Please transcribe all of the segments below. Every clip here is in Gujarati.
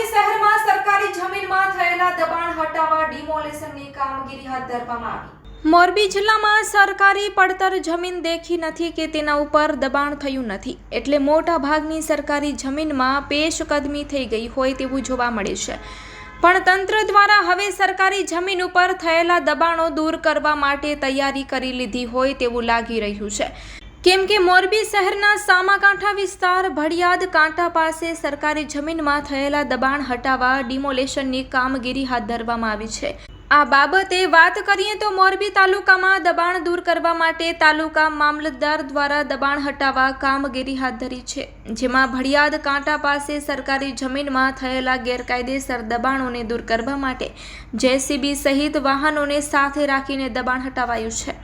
મોરબી શહેરમાં સરકારી જમીનમાં થયેલા દબાણ હટાવવા ડિમોલેશનની કામગીરી હાથ ધરવામાં આવી. મોરબી જિલ્લામાં સરકારી પડતર જમીન દેખી નથી કે તેના ઉપર દબાણ થયું નથી. એટલે મોટા ભાગની સરકારી જમીનમાં પેશકદમી થઈ ગઈ હોય તેવું જોવા મળે છે. પણ તંત્ર દ્વારા હવે સરકારી જમીન ઉપર થયેલા દબાણો દૂર કરવા માટે તૈયારી કરી લીધી હોય તેવું લાગી રહ્યું છે. કેમ કે મોરબી શહેરના સામાકાંઠા વિસ્તાર ભડિયાદ કાંઠા પાસે સરકારી જમીનમાં થયેલા દબાણ હટાવવા ડિમોલેશનની કામગીરી હાથ ધરવામાં આવી છે. આ બાબતે વાત કરીએ તો મોરબી તાલુકામાં દબાણ દૂર કરવા માટે તાલુકા મામલતદાર દ્વારા દબાણ હટાવવા કામગીરી હાથ ધરી છે. જેમાં ભડિયાદ કાંટા પાસે સરકારી જમીનમાં થયેલા ગેરકાયદેસર દબાણોને દૂર કરવા માટે જેસીબી સહિત વાહનોને સાથે રાખીને દબાણ હટાવાયું છે.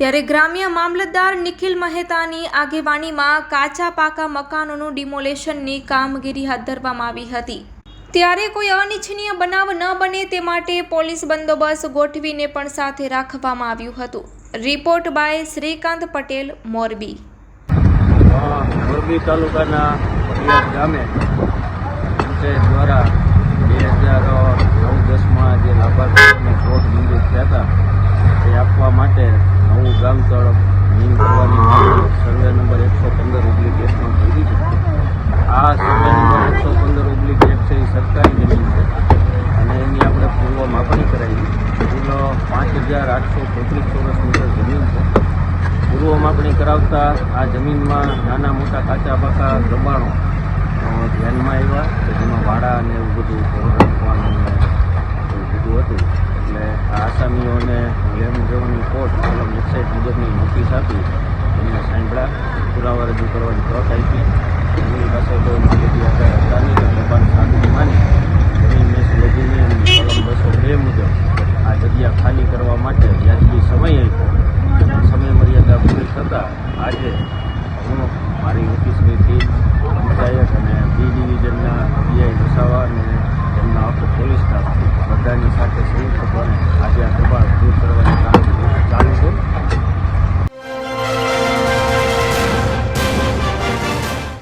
ત્યારે ગ્રામ્ય મામલતદાર નિખિલ મહેતાની આગેવાનીમાં કાચા પાકા મકાનોનું ડિમોલેશનની કામગીરી હાથ ધરવામાં આવી હતી. ત્યારે કોઈ અનિચ્છનીય બનાવ ન બને તે માટે પોલીસ બંદોબસ્ત ગોઠવીને પણ સાથે રાખવામાં આવ્યું હતું. Report by Shrikant Patel, Morbi. Morbi તાલુકાના ગામે દ્વારા બે હજાર નવ દસમાં જે લાભાર્થીઓને પ્લોટ મંજૂર થયા હતા તે આપવા માટે ગામ તરફ નીમ સર્વે નંબર એકસો પંદર ઓબ્લિક એકમાં કરી છે. આ સર્વે નંબર એકસો પંદર ઓબ્લિક એક છે, એ સરકારી જમીન છે. અને એની આપણે પૂર્વ માપણી કરાવી. કુલ પાંચ હજાર આઠસો ચોત્રીસ ચોરસ મીટર જમીન છે. પૂર્વ માપણી કરાવતા આ જમીનમાં નાના મોટા કાચા પાકા દબાણો ધ્યાનમાં આવ્યા કે જેમાં વાડા અને એવું બધું બધું હતું. એટલે આ કંપનીઓ અને લેમઝોની કોર્ટ કોલમ વેબસાઇટ મુજબની નોટિસ આપી એને સાંભળા, પુરાવા રજૂ કરવાની તક આપી. એમની પાસે કોઈ માહિતી આધાર હતા નહીં, તો સાધુ માની જમીન મેસ લોગીની અને કોલમ બસો બે મુજબ આ જગ્યા ખાલી કરવા માટે વ્યાજબી સમય આપ્યો. સમય મર્યાદા પૂરી થતાં આજે હું મારી ઓફિસની ટીમ પંચાયત અને બી ડિવિઝનના પીઆઈ વસાવા અને તેમના પોલીસ સ્ટાફ બધાની સાથે સંયુક્તપણે આજે